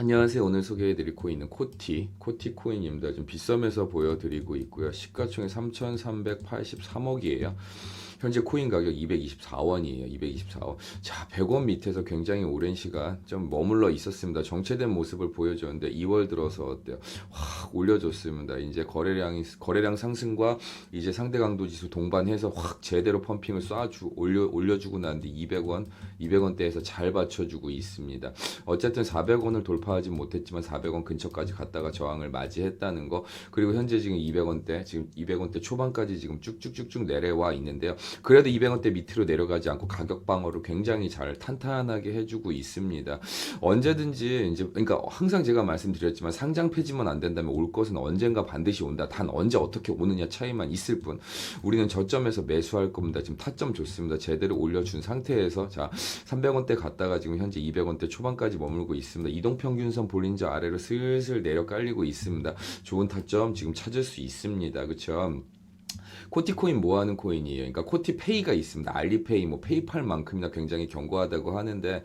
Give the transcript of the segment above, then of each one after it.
안녕하세요. 오늘 소개해드릴 코인은 코티, 코티 코인입니다. 좀 비썸에서 보여드리고 있고요. 시가총액 3,383억이에요. 현재 코인 가격 224원이에요. 224원. 자, 100원 밑에서 굉장히 오랜 시간 좀 머물러 있었습니다. 정체된 모습을 보여줬는데 2월 들어서 어때요? 확 올려줬습니다. 이제 거래량이 거래량 상승과 이제 상대 강도 지수 동반해서 확 제대로 펌핑을 쏴주 올려 올려주고 난 뒤 200원, 200원대에서 잘 받쳐주고 있습니다. 어쨌든 400원을 돌파하지 못했지만 400원 근처까지 갔다가 저항을 맞이했다는 거 그리고 현재 지금 200원대 지금 200원대 초반까지 지금 쭉쭉쭉쭉 내려와 있는데요. 그래도 200원대 밑으로 내려가지 않고 가격 방어를 굉장히 잘 탄탄하게 해주고 있습니다. 언제든지 이제 그러니까 항상 제가 말씀드렸지만 상장 폐지만 안 된다면 올 것은 언젠가 반드시 온다. 단 언제 어떻게 오느냐 차이만 있을 뿐 우리는 저점에서 매수할 겁니다. 지금 타점 좋습니다. 제대로 올려준 상태에서 자 300원대 갔다가 지금 현재 200원대 초반까지 머물고 있습니다. 이동평균선 볼린저 아래로 슬슬 내려 깔리고 있습니다. 좋은 타점 지금 찾을 수 있습니다. 그렇죠? 코티코인 뭐 하는 코인이에요? 그러니까 코티페이가 있습니다. 알리페이, 뭐 페이팔만큼이나 굉장히 견고하다고 하는데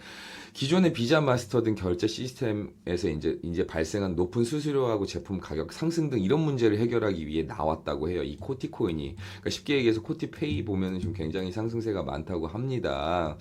기존의 비자 마스터 등 결제 시스템에서 이제 이제 발생한 높은 수수료하고 제품 가격 상승 등 이런 문제를 해결하기 위해 나왔다고 해요. 이 코티코인이. 그러니까 쉽게 얘기해서 코티페이 보면은 지금 굉장히 상승세가 많다고 합니다.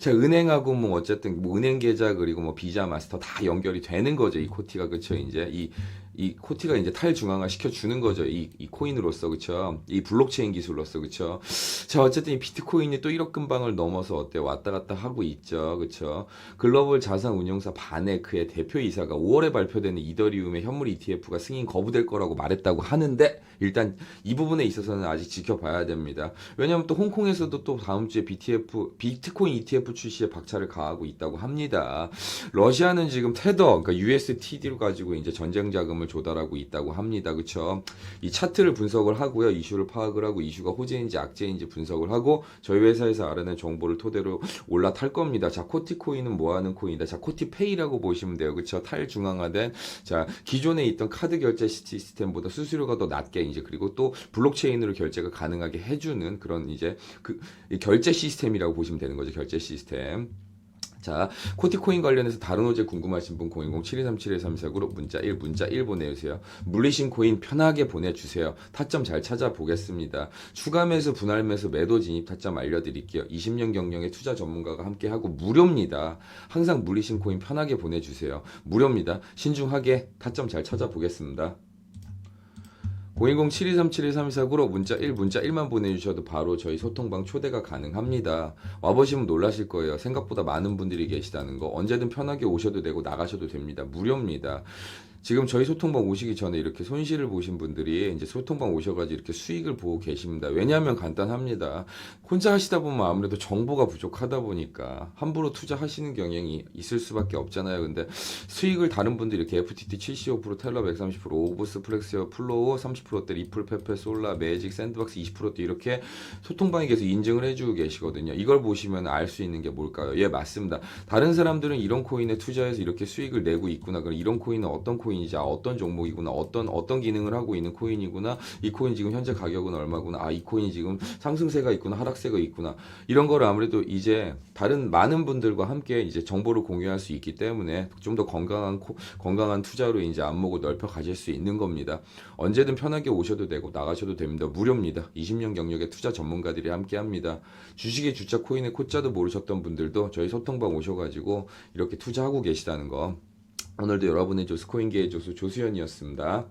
자, 은행하고 뭐 어쨌든 뭐 은행 계좌 그리고 뭐 비자 마스터 다 연결이 되는 거죠. 이 코티가 그렇죠. 이제 이 이 코티가 이제 탈중앙화 시켜주는 거죠. 이, 이 코인으로서, 그쵸? 이 블록체인 기술로서, 그쵸? 자, 어쨌든 이 비트코인이 또 1억 근방을 넘어서 어때 왔다 갔다 하고 있죠. 그쵸? 글로벌 자산 운용사 바네크의 대표이사가 5월에 발표되는 이더리움의 현물 ETF가 승인 거부될 거라고 말했다고 하는데, 일단 이 부분에 있어서는 아직 지켜봐야 됩니다. 왜냐면 또 홍콩에서도 또 다음 주에 BTF, 비트코인 ETF 출시에 박차를 가하고 있다고 합니다. 러시아는 지금 테더, 그러니까 USTD로 가지고 이제 전쟁 자금을 조달하고 있다고 합니다. 그쵸? 이 차트를 분석을 하고요. 이슈를 파악을 하고 이슈가 호재인지 악재인지 분석을 하고 저희 회사에서 알아낸 정보를 토대로 올라탈 겁니다. 자, 코티코인은 뭐 하는 코인이다. 자, 코티페이라고 보시면 돼요. 그쵸? 탈중앙화된 자, 기존에 있던 카드 결제 시스템보다 수수료가 더 낮게 이제 그리고 또 블록체인으로 결제가 가능하게 해 주는 그런 이제 그 결제 시스템이라고 보시면 되는 거죠. 결제 시스템. 자, 코티코인 관련해서 다른 호재 궁금하신 분 010-7237-139로 문자 1, 문자 1 보내주세요. 물리신 코인 편하게 보내주세요. 타점 잘 찾아보겠습니다. 추가 매수, 분할 매수, 매도 진입 타점 알려드릴게요. 20년 경력의 투자 전문가가 함께하고 무료입니다. 항상 물리신 코인 편하게 보내주세요. 무료입니다. 신중하게 타점 잘 찾아보겠습니다. 010-7237-1349로 문자 1, 문자 1만 보내주셔도 바로 저희 소통방 초대가 가능합니다. 와보시면 놀라실 거예요. 생각보다 많은 분들이 계시다는 거. 언제든 편하게 오셔도 되고 나가셔도 됩니다. 무료입니다. 지금 저희 소통방 오시기 전에 이렇게 손실을 보신 분들이 이제 소통방 오셔가지고 이렇게 수익을 보고 계십니다. 왜냐하면 간단합니다. 혼자 하시다 보면 아무래도 정보가 부족하다 보니까 함부로 투자하시는 경향이 있을 수밖에 없잖아요. 근데 수익을 다른 분들이 이렇게 FTT 75%, 텔러 130%, 오브스, 플렉스어, 플로우 30%대, 리플, 페페, 솔라, 매직, 샌드박스 20%대 이렇게 소통방에 계속 인증을 해주고 계시거든요. 이걸 보시면 알 수 있는 게 뭘까요? 예, 맞습니다. 다른 사람들은 이런 코인에 투자해서 이렇게 수익을 내고 있구나. 그럼 이런 코인은 어떤 코인 아, 어떤 종목이구나. 어떤 어떤 기능을 하고 있는 코인이구나. 이 코인 지금 현재 가격은 얼마구나. 아, 이 코인이 지금 상승세가 있구나. 하락세가 있구나. 이런 거를 아무래도 이제 다른 많은 분들과 함께 이제 정보를 공유할 수 있기 때문에 좀 더 건강한 코, 건강한 투자로 이제 안목을 넓혀 가실 수 있는 겁니다. 언제든 편하게 오셔도 되고 나가셔도 됩니다. 무료입니다. 20년 경력의 투자 전문가들이 함께 합니다. 주식의 주자 코인의 코자도 모르셨던 분들도 저희 소통방 오셔가지고 이렇게 투자하고 계시다는 거. 오늘도 여러분의 조스코인계의 조수 조수연이었습니다.